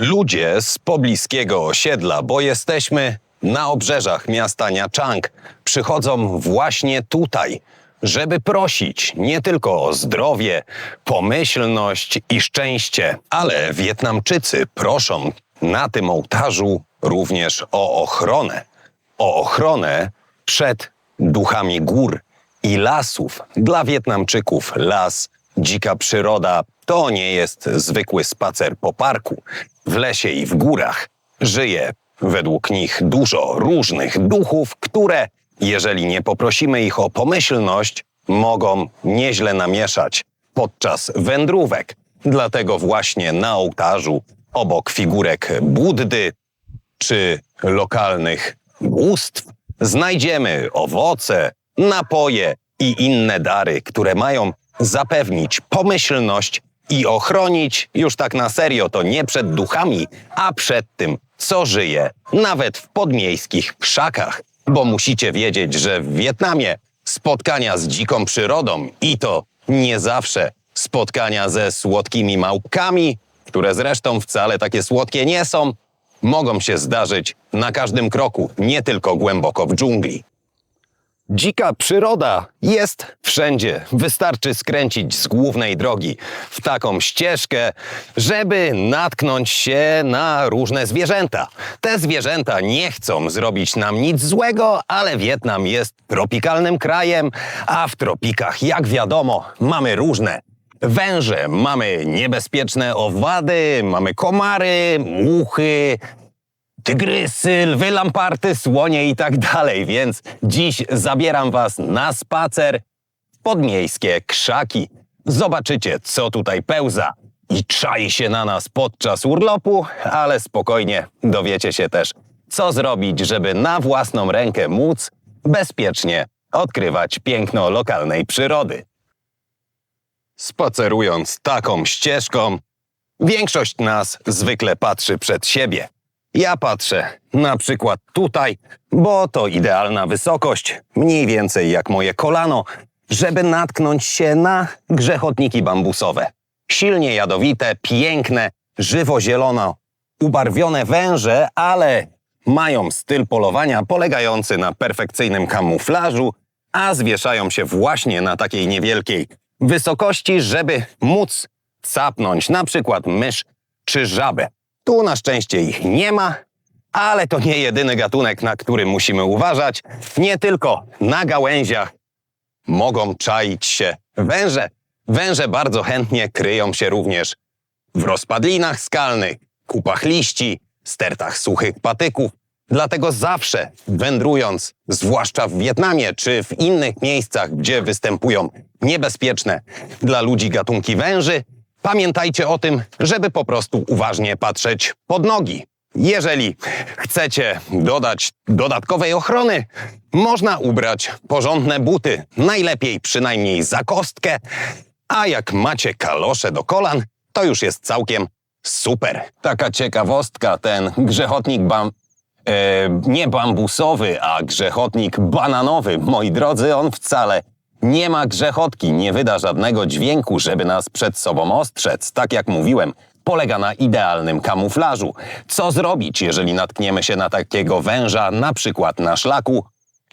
Ludzie z pobliskiego osiedla, bo jesteśmy na obrzeżach miasta Niachang, przychodzą właśnie tutaj, żeby prosić nie tylko o zdrowie, pomyślność i szczęście, ale Wietnamczycy proszą na tym ołtarzu również o ochronę. O ochronę przed duchami gór i lasów. Dla Wietnamczyków las, dzika przyroda to nie jest zwykły spacer po parku. W lesie i w górach żyje według nich dużo różnych duchów, które, jeżeli nie poprosimy ich o pomyślność, mogą nieźle namieszać podczas wędrówek. Dlatego właśnie na ołtarzu, obok figurek Buddy czy lokalnych bóstw, znajdziemy owoce, napoje i inne dary, które mają zapewnić pomyślność i ochronić już tak na serio to nie przed duchami, a przed tym, co żyje nawet w podmiejskich krzakach. Bo musicie wiedzieć, że w Wietnamie spotkania z dziką przyrodą i to nie zawsze spotkania ze słodkimi małpkami, które zresztą wcale takie słodkie nie są, mogą się zdarzyć na każdym kroku, nie tylko głęboko w dżungli. Dzika przyroda jest wszędzie. Wystarczy skręcić z głównej drogi w taką ścieżkę, żeby natknąć się na różne zwierzęta. Te zwierzęta nie chcą zrobić nam nic złego, ale Wietnam jest tropikalnym krajem, a w tropikach, jak wiadomo, mamy różne węże, mamy niebezpieczne owady, mamy komary, muchy, tygrysy, lwy, lamparty, słonie i tak dalej, więc dziś zabieram Was na spacer w podmiejskie krzaki. Zobaczycie, co tutaj pełza i czai się na nas podczas urlopu, ale spokojnie dowiecie się też, co zrobić, żeby na własną rękę móc bezpiecznie odkrywać piękno lokalnej przyrody. Spacerując taką ścieżką, większość nas zwykle patrzy przed siebie. Ja patrzę na przykład tutaj, bo to idealna wysokość, mniej więcej jak moje kolano, żeby natknąć się na grzechotniki bambusowe. Silnie jadowite, piękne, żywo-zielono, ubarwione węże, ale mają styl polowania polegający na perfekcyjnym kamuflażu, a zwieszają się właśnie na takiej niewielkiej wysokości, żeby móc capnąć na przykład mysz czy żabę. Tu na szczęście ich nie ma, ale to nie jedyny gatunek, na który musimy uważać. Nie tylko na gałęziach mogą czaić się węże. Węże bardzo chętnie kryją się również w rozpadlinach skalnych, kupach liści, stertach suchych patyków. Dlatego zawsze wędrując, zwłaszcza w Wietnamie czy w innych miejscach, gdzie występują niebezpieczne dla ludzi gatunki węży, pamiętajcie o tym, żeby po prostu uważnie patrzeć pod nogi. Jeżeli chcecie dodać dodatkowej ochrony, można ubrać porządne buty, najlepiej przynajmniej za kostkę, a jak macie kalosze do kolan, to już jest całkiem super. Taka ciekawostka, ten grzechotnik bam... E, nie bambusowy, a grzechotnik bananowy. Moi drodzy, on wcale nie ma grzechotki, nie wyda żadnego dźwięku, żeby nas przed sobą ostrzec. Tak jak mówiłem, polega na idealnym kamuflażu. Co zrobić, jeżeli natkniemy się na takiego węża, na przykład na szlaku?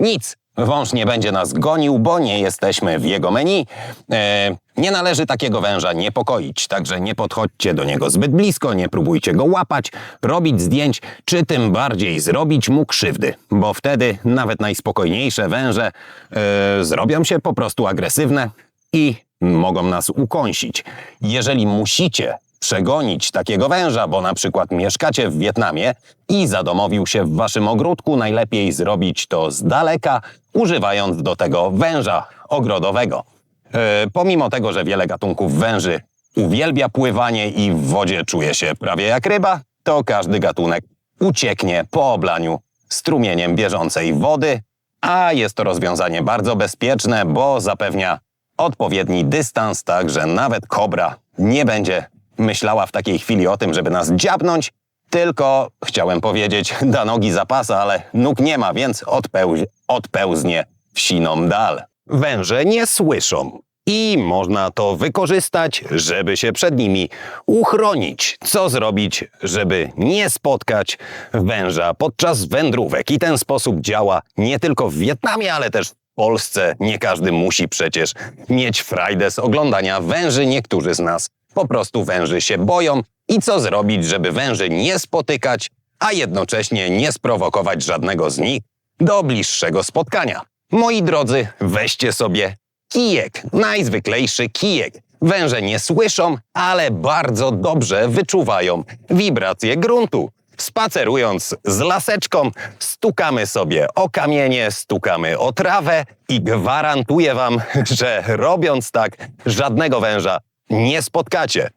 Nic. Wąż nie będzie nas gonił, bo nie jesteśmy w jego menu. E, nie należy takiego węża niepokoić, także nie podchodźcie do niego zbyt blisko, nie próbujcie go łapać, robić zdjęć, czy tym bardziej zrobić mu krzywdy, bo wtedy nawet najspokojniejsze węże e, zrobią się po prostu agresywne i mogą nas ukąsić. Jeżeli musicie przegonić takiego węża, bo na przykład mieszkacie w Wietnamie i zadomowił się w waszym ogródku, najlepiej zrobić to z daleka, używając do tego węża ogrodowego. E, pomimo tego, że wiele gatunków węży uwielbia pływanie i w wodzie czuje się prawie jak ryba, to każdy gatunek ucieknie po oblaniu strumieniem bieżącej wody, a jest to rozwiązanie bardzo bezpieczne, bo zapewnia odpowiedni dystans, tak że nawet kobra nie będzie myślała w takiej chwili o tym, żeby nas dziabnąć, tylko chciałem powiedzieć, da nogi zapasa, ale nóg nie ma, więc odpełz, odpełznie w siną dal. Węże nie słyszą, i można to wykorzystać, żeby się przed nimi uchronić. Co zrobić, żeby nie spotkać węża podczas wędrówek? I ten sposób działa nie tylko w Wietnamie, ale też w Polsce. Nie każdy musi przecież mieć frajdę z oglądania węży. Niektórzy z nas po prostu węży się boją. I co zrobić, żeby węży nie spotykać, a jednocześnie nie sprowokować żadnego z nich do bliższego spotkania? Moi drodzy, weźcie sobie kijek, najzwyklejszy kijek. Węże nie słyszą, ale bardzo dobrze wyczuwają wibracje gruntu. Spacerując z laseczką, stukamy sobie o kamienie, stukamy o trawę i gwarantuję wam, że robiąc tak, żadnego węża nie spotkacie.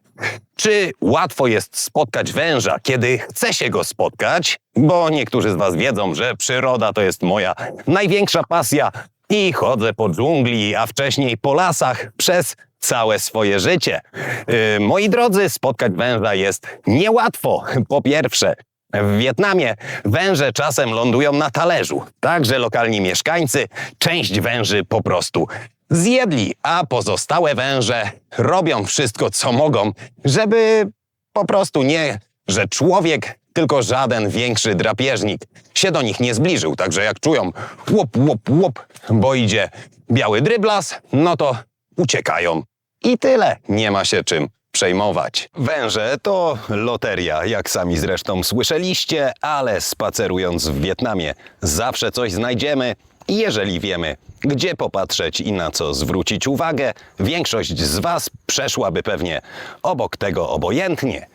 Czy łatwo jest spotkać węża, kiedy chce się go spotkać? Bo niektórzy z Was wiedzą, że przyroda to jest moja największa pasja i chodzę po dżungli, a wcześniej po lasach przez całe swoje życie. Yy, moi drodzy, spotkać węża jest niełatwo. Po pierwsze, w Wietnamie węże czasem lądują na talerzu, także lokalni mieszkańcy część węży po prostu zjedli, a pozostałe węże robią wszystko, co mogą, żeby po prostu nie, że człowiek, tylko żaden większy drapieżnik się do nich nie zbliżył. Także jak czują łop, łop, łop, bo idzie biały dryblas, no to uciekają. I tyle. Nie ma się czym przejmować. Węże to loteria, jak sami zresztą słyszeliście, ale spacerując w Wietnamie zawsze coś znajdziemy. Jeżeli wiemy, gdzie popatrzeć i na co zwrócić uwagę, większość z Was przeszłaby pewnie obok tego obojętnie.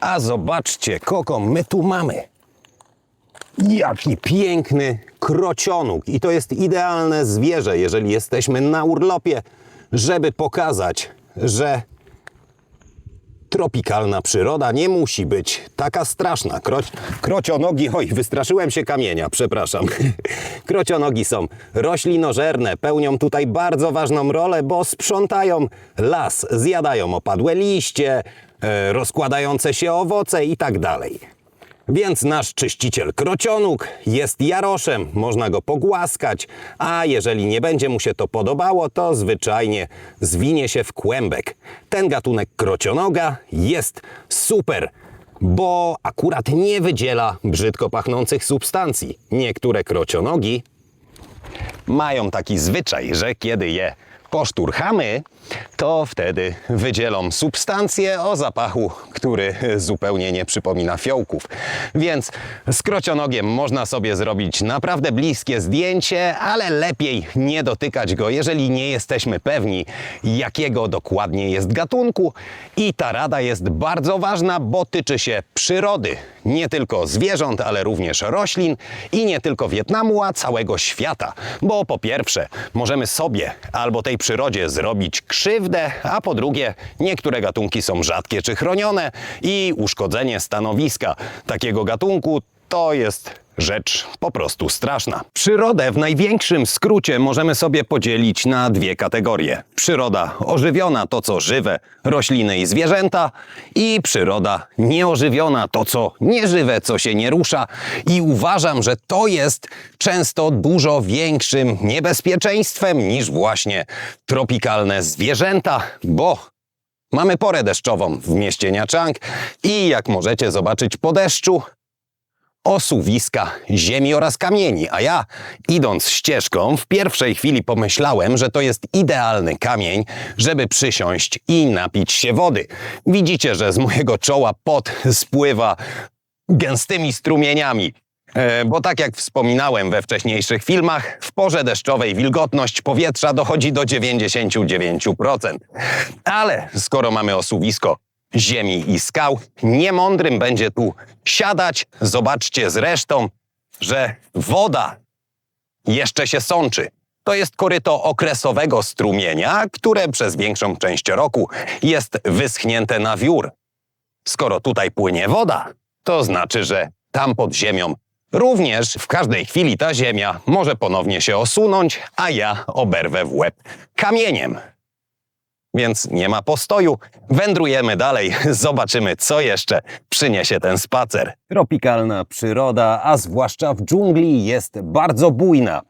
A zobaczcie, kogo my tu mamy. Jaki piękny krocionóg. I to jest idealne zwierzę, jeżeli jesteśmy na urlopie, żeby pokazać, że tropikalna przyroda nie musi być taka straszna. Kro, krocionogi, oj, wystraszyłem się kamienia, przepraszam. Krocionogi są roślinożerne, pełnią tutaj bardzo ważną rolę, bo sprzątają las, zjadają opadłe liście, e, rozkładające się owoce i tak dalej. Więc nasz czyściciel krocionóg jest jaroszem, można go pogłaskać, a jeżeli nie będzie mu się to podobało, to zwyczajnie zwinie się w kłębek. Ten gatunek krocionoga jest super, bo akurat nie wydziela brzydko pachnących substancji. Niektóre krocionogi mają taki zwyczaj, że kiedy je poszturchamy, to wtedy wydzielą substancję o zapachu, który zupełnie nie przypomina fiołków. Więc z krocionogiem można sobie zrobić naprawdę bliskie zdjęcie, ale lepiej nie dotykać go, jeżeli nie jesteśmy pewni, jakiego dokładnie jest gatunku. I ta rada jest bardzo ważna, bo tyczy się przyrody. Nie tylko zwierząt, ale również roślin i nie tylko Wietnamu, a całego świata. Bo po pierwsze, możemy sobie albo tej przyrodzie zrobić krzywdę, a po drugie, niektóre gatunki są rzadkie czy chronione i uszkodzenie stanowiska. Takiego gatunku to jest rzecz po prostu straszna. Przyrodę w największym skrócie możemy sobie podzielić na dwie kategorie. Przyroda ożywiona, to co żywe, rośliny i zwierzęta i przyroda nieożywiona, to co nieżywe, co się nie rusza i uważam, że to jest często dużo większym niebezpieczeństwem niż właśnie tropikalne zwierzęta, bo Mamy porę deszczową w mieście Niachang i jak możecie zobaczyć po deszczu, osuwiska, ziemi oraz kamieni, a ja, idąc ścieżką, w pierwszej chwili pomyślałem, że to jest idealny kamień, żeby przysiąść i napić się wody. Widzicie, że z mojego czoła pot spływa gęstymi strumieniami. E, Bo tak jak wspominałem we wcześniejszych filmach, w porze deszczowej wilgotność powietrza dochodzi do 99%. Ale skoro mamy osuwisko ziemi i skał, niemądrym będzie tu siadać. Zobaczcie zresztą, że woda jeszcze się sączy. To jest koryto okresowego strumienia, które przez większą część roku jest wyschnięte na wiór. Skoro tutaj płynie woda, to znaczy, że tam pod ziemią również w każdej chwili ta ziemia może ponownie się osunąć, a ja oberwę w łeb kamieniem. Więc nie ma postoju, wędrujemy dalej, zobaczymy, co jeszcze przyniesie ten spacer. Tropikalna przyroda, a zwłaszcza w dżungli, jest bardzo bujna.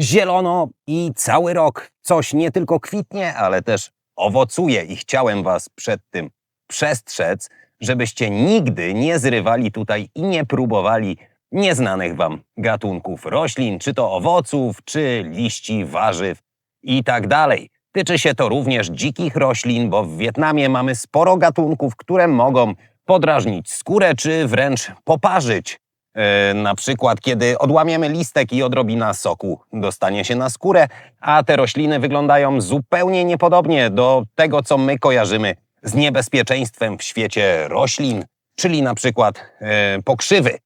zielono i cały rok coś nie tylko kwitnie, ale też owocuje i chciałem Was przed tym przestrzec, żebyście nigdy nie zrywali tutaj i nie próbowali nieznanych Wam gatunków roślin, czy to owoców, czy liści, warzyw i tak dalej. Tyczy się to również dzikich roślin, bo w Wietnamie mamy sporo gatunków, które mogą podrażnić skórę, czy wręcz poparzyć. E, na przykład, kiedy odłamiemy listek i odrobina soku dostanie się na skórę, a te rośliny wyglądają zupełnie niepodobnie do tego, co my kojarzymy z niebezpieczeństwem w świecie roślin, czyli na przykład e, pokrzywy.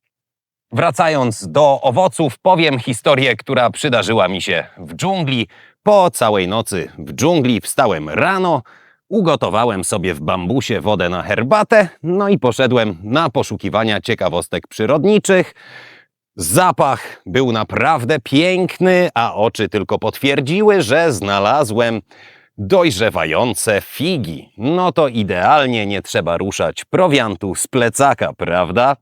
Wracając do owoców, powiem historię, która przydarzyła mi się w dżungli. Po całej nocy w dżungli wstałem rano, ugotowałem sobie w bambusie wodę na herbatę, no i poszedłem na poszukiwania ciekawostek przyrodniczych. Zapach był naprawdę piękny, a oczy tylko potwierdziły, że znalazłem dojrzewające figi. No to idealnie nie trzeba ruszać prowiantu z plecaka, prawda?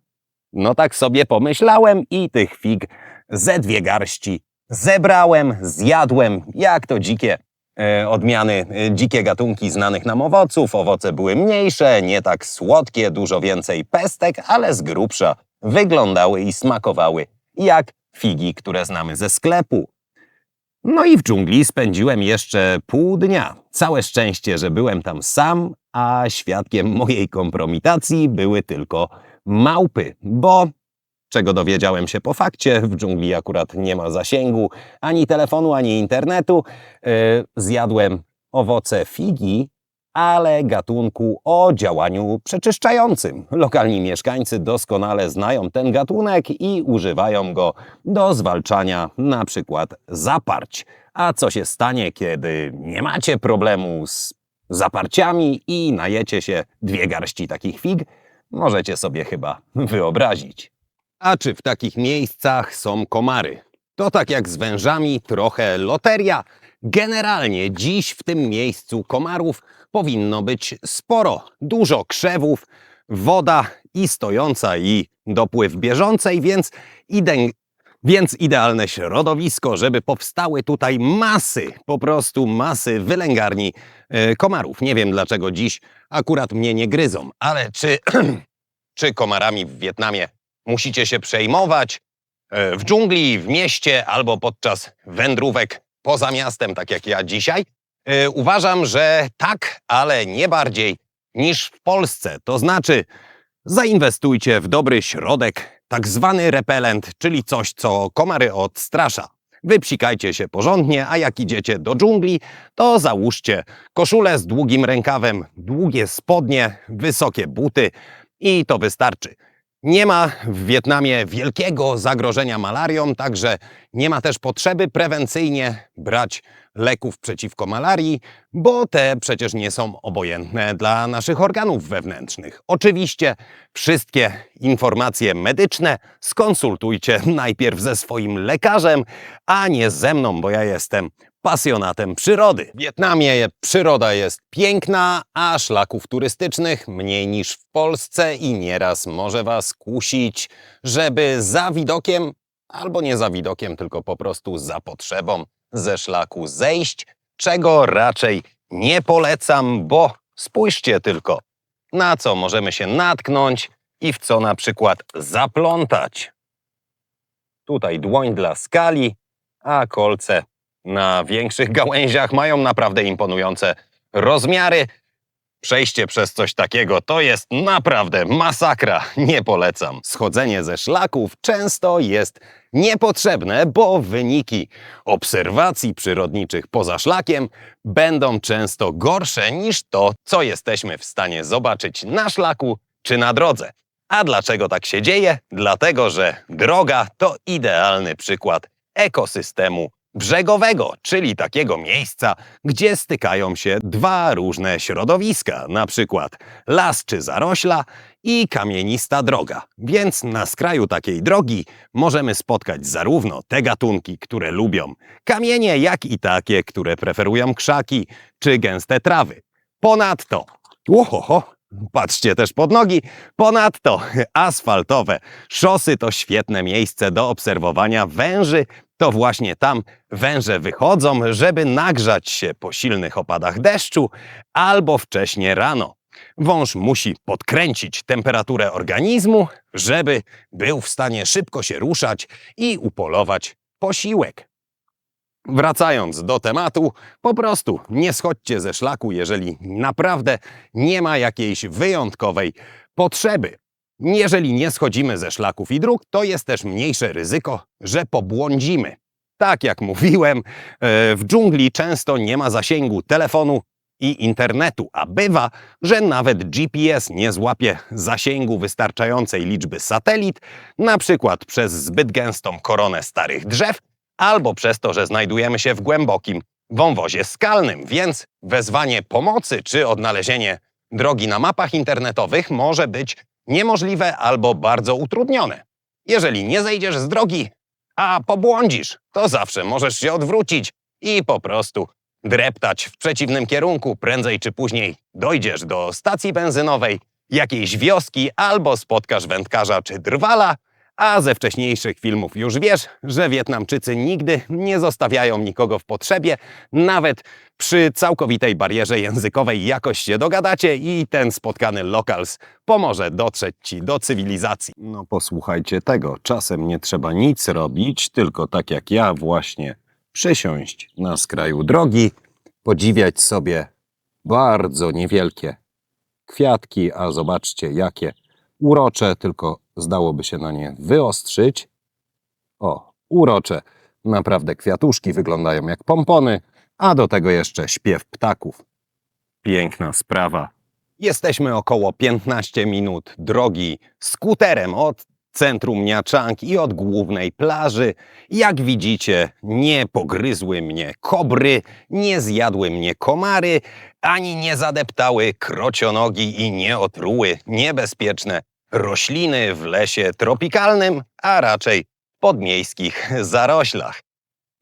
No tak sobie pomyślałem i tych fig ze dwie garści zebrałem, zjadłem, jak to dzikie e, odmiany, e, dzikie gatunki znanych nam owoców. Owoce były mniejsze, nie tak słodkie, dużo więcej pestek, ale z grubsza wyglądały i smakowały jak figi, które znamy ze sklepu. No i w dżungli spędziłem jeszcze pół dnia. Całe szczęście, że byłem tam sam, a świadkiem mojej kompromitacji były tylko małpy, bo czego dowiedziałem się po fakcie, w dżungli akurat nie ma zasięgu ani telefonu, ani internetu. Yy, zjadłem owoce figi, ale gatunku o działaniu przeczyszczającym. Lokalni mieszkańcy doskonale znają ten gatunek i używają go do zwalczania na przykład zaparć. A co się stanie, kiedy nie macie problemu z zaparciami i najecie się dwie garści takich fig? Możecie sobie chyba wyobrazić. A czy w takich miejscach są komary? To tak jak z wężami, trochę loteria. Generalnie dziś w tym miejscu komarów powinno być sporo. Dużo krzewów, woda i stojąca i dopływ bieżącej, więc, ide- więc idealne środowisko, żeby powstały tutaj masy, po prostu masy wylęgarni e, komarów. Nie wiem dlaczego dziś akurat mnie nie gryzą, ale czy, czy komarami w Wietnamie musicie się przejmować? E, W dżungli, w mieście albo podczas wędrówek poza miastem, tak jak ja dzisiaj? E, Uważam, że tak, ale nie bardziej niż w Polsce. To znaczy, zainwestujcie w dobry środek, tak zwany repelent, czyli coś, co komary odstrasza. Wypsikajcie się porządnie, a jak idziecie do dżungli, to załóżcie koszulę z długim rękawem, długie spodnie, wysokie buty i to wystarczy. Nie ma w Wietnamie wielkiego zagrożenia malarią, także nie ma też potrzeby prewencyjnie brać leków przeciwko malarii, bo te przecież nie są obojętne dla naszych organów wewnętrznych. Oczywiście wszystkie informacje medyczne skonsultujcie najpierw ze swoim lekarzem, a nie ze mną, bo ja jestem pasjonatem przyrody. W Wietnamie przyroda jest piękna, a szlaków turystycznych mniej niż w Polsce i nieraz może Was kusić, żeby za widokiem, albo nie za widokiem, tylko po prostu za potrzebą ze szlaku zejść, czego raczej nie polecam, bo spójrzcie tylko, na co możemy się natknąć i w co na przykład zaplątać. Tutaj dłoń dla skali, a kolce na większych gałęziach mają naprawdę imponujące rozmiary. Przejście przez coś takiego to jest naprawdę masakra, nie polecam. Schodzenie ze szlaków często jest niepotrzebne, bo wyniki obserwacji przyrodniczych poza szlakiem będą często gorsze niż to, co jesteśmy w stanie zobaczyć na szlaku czy na drodze. A dlaczego tak się dzieje? Dlatego, że droga to idealny przykład ekosystemu brzegowego, czyli takiego miejsca, gdzie stykają się dwa różne środowiska, na przykład las czy zarośla i kamienista droga. Więc na skraju takiej drogi możemy spotkać zarówno te gatunki, które lubią kamienie, jak i takie, które preferują krzaki czy gęste trawy. Ponadto, ohoho, Patrzcie też pod nogi. Ponadto asfaltowe szosy to świetne miejsce do obserwowania węży, To właśnie tam węże wychodzą, żeby nagrzać się po silnych opadach deszczu albo wcześnie rano. Wąż musi podkręcić temperaturę organizmu, żeby był w stanie szybko się ruszać i upolować posiłek. Wracając do tematu, po prostu nie schodźcie ze szlaku, jeżeli naprawdę nie ma jakiejś wyjątkowej potrzeby. Jeżeli nie schodzimy ze szlaków i dróg, to jest też mniejsze ryzyko, że pobłądzimy. Tak jak mówiłem, e, w dżungli często nie ma zasięgu telefonu i internetu, a bywa, że nawet GPS nie złapie zasięgu wystarczającej liczby satelit, na przykład przez zbyt gęstą koronę starych drzew, albo przez to, że znajdujemy się w głębokim wąwozie skalnym, więc wezwanie pomocy czy odnalezienie drogi na mapach internetowych może być niemożliwe albo bardzo utrudnione. Jeżeli nie zejdziesz z drogi, a pobłądzisz, to zawsze możesz się odwrócić i po prostu dreptać w przeciwnym kierunku. Prędzej czy później dojdziesz do stacji benzynowej, jakiejś wioski albo spotkasz wędkarza czy drwala, a ze wcześniejszych filmów już wiesz, że Wietnamczycy nigdy nie zostawiają nikogo w potrzebie, nawet przy całkowitej barierze językowej jakoś się dogadacie i ten spotkany locals pomoże dotrzeć ci do cywilizacji. No posłuchajcie tego, czasem nie trzeba nic robić, tylko tak jak ja właśnie przysiąść na skraju drogi, podziwiać sobie bardzo niewielkie kwiatki, a zobaczcie jakie urocze, tylko zdałoby się na nie wyostrzyć. O, urocze, naprawdę kwiatuszki wyglądają jak pompony, a do tego jeszcze śpiew ptaków. Piękna sprawa. Jesteśmy około 15 minut drogi skuterem od centrum Nha Trang i od głównej plaży. Jak widzicie, nie pogryzły mnie kobry, nie zjadły mnie komary, ani nie zadeptały krocionogi i nie otruły niebezpieczne rośliny w lesie tropikalnym, a raczej podmiejskich zaroślach.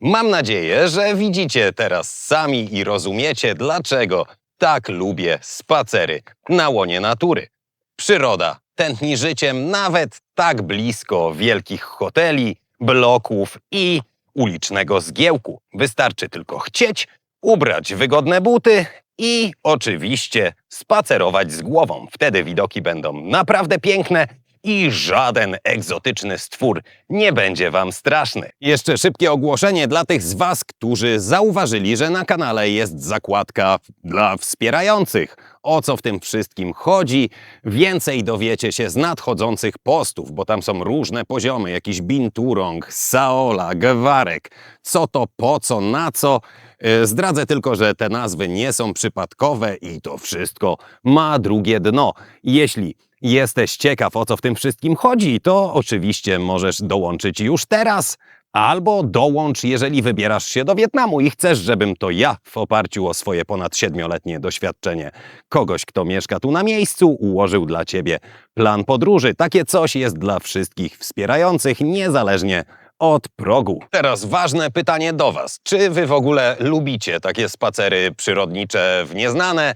Mam nadzieję, że widzicie teraz sami i rozumiecie, dlaczego tak lubię spacery na łonie natury. Przyroda tętni życiem nawet tak blisko wielkich hoteli, bloków i ulicznego zgiełku. Wystarczy tylko chcieć, ubrać wygodne buty i oczywiście spacerować z głową. Wtedy widoki będą naprawdę piękne i żaden egzotyczny stwór nie będzie wam straszny. Jeszcze szybkie ogłoszenie dla tych z was, którzy zauważyli, że na kanale jest zakładka dla wspierających. O co w tym wszystkim chodzi? Więcej dowiecie się z nadchodzących postów, bo tam są różne poziomy, jakiś binturong, saola, gwarek. Co to, po co, na co? E, Zdradzę tylko, że te nazwy nie są przypadkowe i to wszystko ma drugie dno. Jeśli jesteś ciekaw, o co w tym wszystkim chodzi, to oczywiście możesz dołączyć już teraz. Albo dołącz, jeżeli wybierasz się do Wietnamu i chcesz, żebym to ja, w oparciu o swoje ponad siedmioletnie doświadczenie, kogoś, kto mieszka tu na miejscu, ułożył dla ciebie plan podróży. Takie coś jest dla wszystkich wspierających, niezależnie od progu. Teraz ważne pytanie do Was. Czy Wy w ogóle lubicie takie spacery przyrodnicze w nieznane?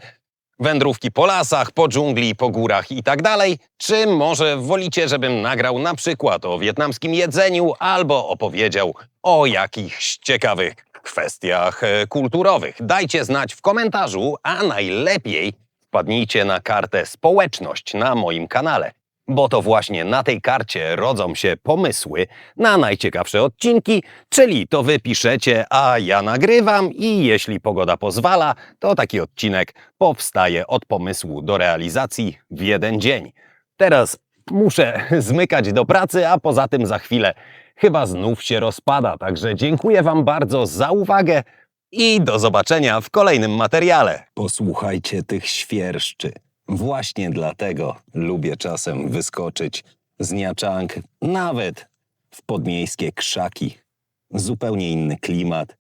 Wędrówki po lasach, po dżungli, po górach i tak dalej? Czy może wolicie, żebym nagrał na przykład o wietnamskim jedzeniu albo opowiedział o jakichś ciekawych kwestiach e, kulturowych? Dajcie znać w komentarzu, a najlepiej wpadnijcie na kartę społeczność na moim kanale. Bo to właśnie na tej karcie rodzą się pomysły na najciekawsze odcinki, czyli to wy piszecie, a ja nagrywam i jeśli pogoda pozwala, to taki odcinek powstaje od pomysłu do realizacji w jeden dzień. Teraz muszę zmykać do pracy, a poza tym za chwilę chyba znów się rozpada, także dziękuję wam bardzo za uwagę i do zobaczenia w kolejnym materiale. Posłuchajcie tych świerszczy. Właśnie dlatego lubię czasem wyskoczyć z Niaczang nawet w podmiejskie krzaki. Zupełnie inny klimat.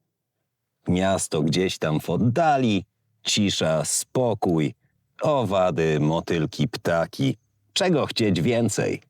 Miasto gdzieś tam w oddali, cisza, spokój, owady, motylki, ptaki. Czego chcieć więcej?